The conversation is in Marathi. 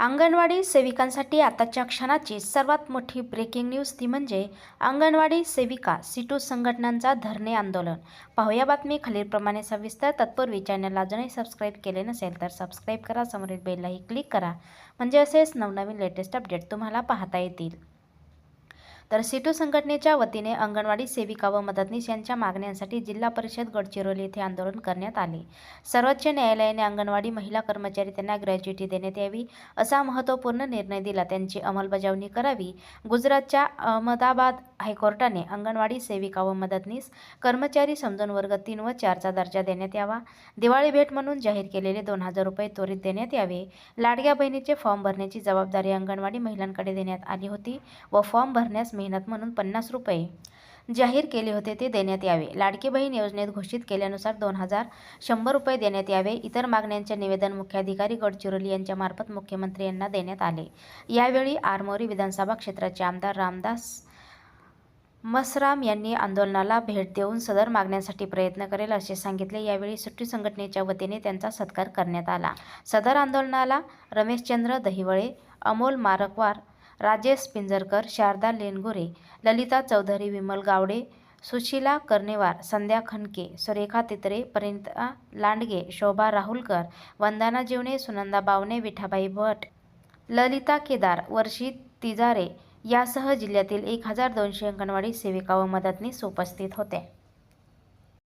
अंगणवाडी सेविकांसाठी आताच्या क्षणाची सर्वात मोठी ब्रेकिंग न्यूज ती म्हणजे अंगणवाडी सेविका सिटू संघटनांचा धरणे आंदोलन. पाहूया बातमी खालीलप्रमाणे सविस्तर. तत्पूर्वी चॅनलला अजूनही सबस्क्राईब केले नसेल तर सबस्क्राईब करा. समोरील बेललाही क्लिक करा. म्हणजे असेच नवनवीन लेटेस्ट अपडेट तुम्हाला पाहता येतील. तर सिटू संघटनेच्या वतीने अंगणवाडी सेविका व मदतनीस यांच्या मागण्यांसाठी जिल्हा परिषद गडचिरोली येथे आंदोलन करण्यात आले. सर्वोच्च न्यायालयाने अंगणवाडी महिला कर्मचारी त्यांना ग्रॅज्युटी देण्यात यावी असा महत्त्वपूर्ण निर्णय दिला. त्यांची अंमलबजावणी करावी. गुजरातच्या अहमदाबाद हायकोर्टाने अंगणवाडी सेविका व मदतनीस कर्मचारी समजून वर्ग तीन व चारचा दर्जा देण्यात यावा. दिवाळी भेट म्हणून जाहीर केलेले दोन हजार रुपये त्वरित देण्यात यावे. लाडक्या बहिणीचे फॉर्म भरण्याची जबाबदारी अंगणवाडी महिलांकडे देण्यात आली होती व फॉर्म भरण्यास मेहनत म्हणून पन्नास रुपये जाहीर केले होते ते देण्यात यावे. लाडकी बहीण योजनेत घोषित केल्यानुसार दोन हजार शंभर रुपये देण्यात यावे. इतर मागण्यांचे निवेदन मुख्याधिकारी गडचिरोली यांच्यामार्फत मुख्यमंत्री यांना देण्यात आले. यावेळी आरमोरी विधानसभा क्षेत्राचे आमदार रामदास मसराम यांनी आंदोलनाला भेट देऊन सदर मागण्यांसाठी प्रयत्न करेल असे सांगितले. यावेळी सुट्टी संघटनेच्या वतीने त्यांचा सत्कार करण्यात आला. सदर आंदोलनाला रमेशचंद्र दहिवळे अमोल मारकवार राजेश पिंजरकर शारदा लेनगुरे ललिता चौधरी विमल गावडे सुशीला कर्णेवार संध्या खनके सुरेखा तित्रे परिणिता लांडगे शोभा राहुलकर वंदना जीवणे सुनंदा बावणे विठाबाई भट ललिता केदार वर्षी तिजारे यासह जिल्ह्यातील एक हजार दोनशे अंगणवाडी सेविका व मदतनीस उपस्थित होते.